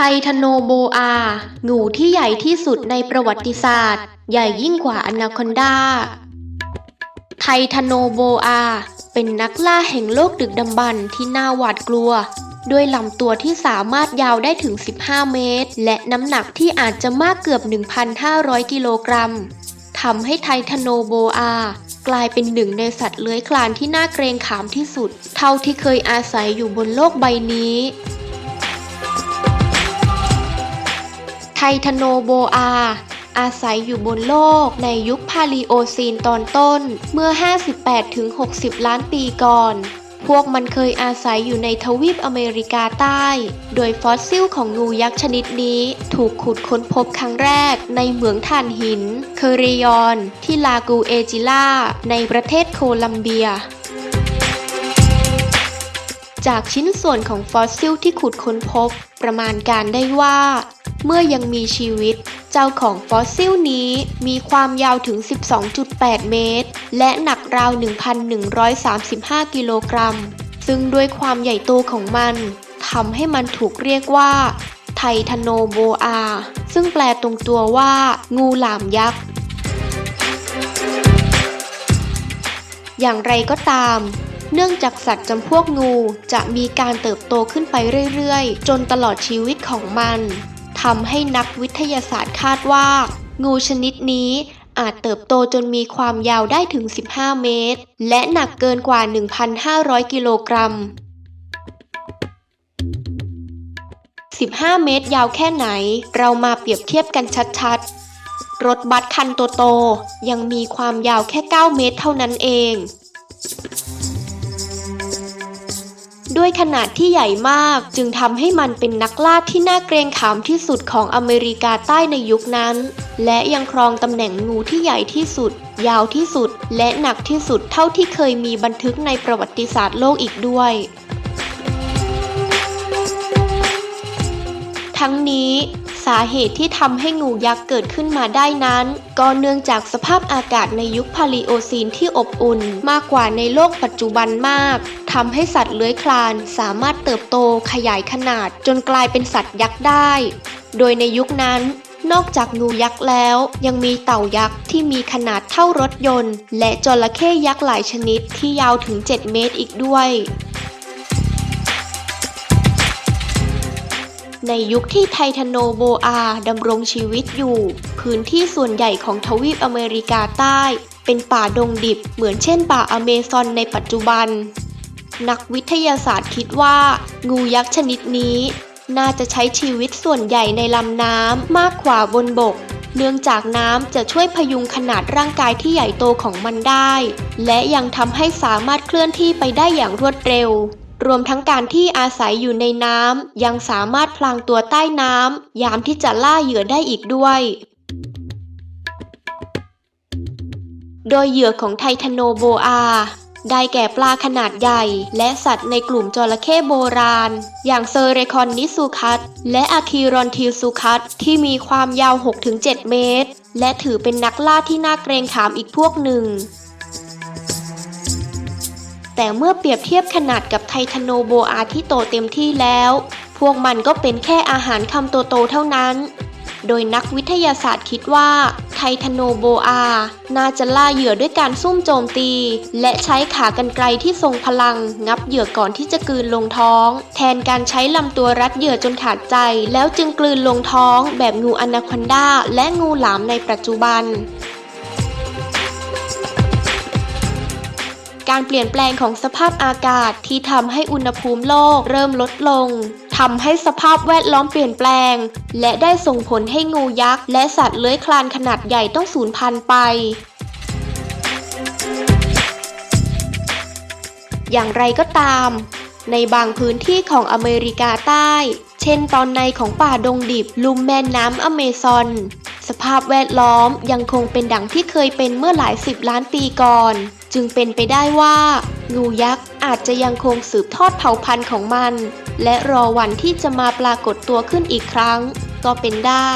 ไททโนโบอา งูที่ใหญ่ที่สุดในประวัติศาสตร์ ใหญ่ยิ่งกว่าอนาคอนดา ไททโนโบอา เป็นนักล่าแห่งโลกดึกดำบรรพ์ที่น่าหวาดกลัว ด้วยลำตัวที่สามารถยาวได้ถึง 15 เมตร และน้ำหนักที่อาจจะมากเกือบ 1,500 กิโลกรัมทำให้ไททโนโบอา กลายเป็นหนึ่งในสัตว์เลื้อยคลานที่น่าเกรงขามที่สุด เท่าที่เคยอาศัยอยู่บนโลกใบนี้ ไททโนโบอา อาศัยอยู่บนโลกในยุคพาลิโอซีนตอนต้นเมื่อ 58-60 ล้านปีก่อน พวกมันเคยอาศัยอยู่ในทวีปอเมริกาใต้ โดยฟอสซิลของงูยักษ์ชนิดนี้ถูกขุดค้นพบครั้งแรกในเหมืองถ่านหิน เคเรยอน ที่ลากูเอจิล่า ในประเทศโคลัมเบียจากชิ้นส่วนของฟอสซิลที่ขุดค้นพบ ประมาณการได้ว่า เมื่อยังมีชีวิต เจ้าของฟอสซิลนี้มีความยาวถึง 12.8 เมตร และหนักราว 1,135 กิโลกรัม ซึ่งด้วยความใหญ่โตของมันทำให้มันถูกเรียกว่า ไททโนโบอา ซึ่งแปลตรงตัวว่า งูหลามยักษ์ อย่างไรก็ตามเนื่องจากสัตว์จำพวกงูจะมีการเติบโตขึ้นไปเรื่อย ๆ จนตลอดชีวิตของมัน ทำให้นักวิทยาศาสตร์คาดว่า งูชนิดนี้อาจเติบโตจนมีความยาวได้ถึง 15 เมตร และหนักเกินกว่า 1,500 กิโลกรัม 15 เมตรยาวแค่ไหน เรามาเปรียบเทียบกันชัดๆ รถบัสคันโตๆยังมีความยาวแค่ 9 เมตรเท่านั้นเอง ด้วยขนาดที่ใหญ่มาก จึงทำให้มันเป็นนักล่าที่น่าเกรงขามที่สุดของอเมริกาใต้ในยุคนั้น และยังครองตำแหน่งงูที่ใหญ่ที่สุด ยาวที่สุด และหนักที่สุดเท่าที่เคยมีบันทึกในประวัติศาสตร์โลกอีกด้วยทั้งนี้ สาเหตุที่ทำให้งูยักษ์เกิดขึ้นมาได้นั้น ก็เนื่องจากสภาพอากาศในยุคพาลิโอซีนที่อบอุ่นมากกว่าในโลกปัจจุบันมากทำให้สัตว์เลื้อยคลานสามารถเติบโตขยายขนาดจนกลายเป็นสัตว์ยักษ์ได้ โดยในยุคนั้นนอกจากงูยักษ์แล้ว ยังมีเต่ายักษ์ที่มีขนาดเท่ารถยนต์ และจระเข้ยักษ์หลายชนิดที่ยาวถึง 7 เมตรอีกด้วย ในยุคที่ไททโนโบอาดำรงชีวิตอยู่ พื้นที่ส่วนใหญ่ของทวีปอเมริกาใต้ เป็นป่าดงดิบเหมือนเช่นป่าอเมซอนในปัจจุบัน นักวิทยาศาสตร์คิดว่า งูยักษ์ชนิดนี้ น่าจะใช้ชีวิตส่วนใหญ่ในลำน้ำมากกว่าบนบก เนื่องจากน้ำจะช่วยพยุงขนาดร่างกายที่ใหญ่โตของมันได้ และยังทำให้สามารถเคลื่อนที่ไปได้อย่างรวดเร็ว รวมทั้งการที่อาศัยอยู่ในน้ำยังสามารถพลางตัวใต้น้ำยามที่จะล่าเหยื่อได้อีกด้วย โดยเหยื่อของไททโนโบอาได้แก่ปลาขนาดใหญ่ และสัตว์ในกลุ่มจระเข้โบราณ อย่างเซอร์เรคอนนิซูคัสและอะคีรอนทิลซูคัสที่มีความยาว 6-7 เมตร และถือเป็นนักล่าที่น่าเกรงขามอีกพวกหนึ่ง แต่เมื่อเปรียบเทียบขนาดกับไททโนโบอาที่โตเต็มที่แล้ว พวกมันก็เป็นแค่อาหารคำโตๆเท่านั้น โดยนักวิทยาศาสตร์คิดว่า ไททโนโบอา น่าจะล่าเหยื่อด้วยการซุ่มโจมตี และใช้ขากรรไกรที่ทรงพลัง งับเหยื่อก่อนที่จะกลืนลงท้อง แทนการใช้ลำตัวรัดเหยื่อจนขาดใจ แล้วจึงกลืนลงท้อง แบบงูอนาคอนดาและงูหลามในปัจจุบัน การเปลี่ยนแปลงของสภาพอากาศที่ทำให้อุณหภูมิโลกเริ่มลดลงทำให้สภาพแวดล้อมเปลี่ยนแปลง และได้ส่งผลให้งูยักษ์ และสัตว์เลื้อยคลานขนาดใหญ่ต้องสูญพันธุ์ไป อย่างไรก็ตาม ในบางพื้นที่ของอเมริกาใต้ เช่นตอนในของป่าดงดิบลุ่มแม่น้ำอเมซอน สภาพแวดล้อมยังคงเป็นดังที่เคยเป็นเมื่อหลายสิบล้านปีก่อน จึงเป็นไปได้ว่า งูยักษ์อาจจะยังคงสืบทอดเผ่าพันธุ์ของมัน และรอวันที่จะมาปรากฏตัวขึ้นอีกครั้ง ก็เป็นได้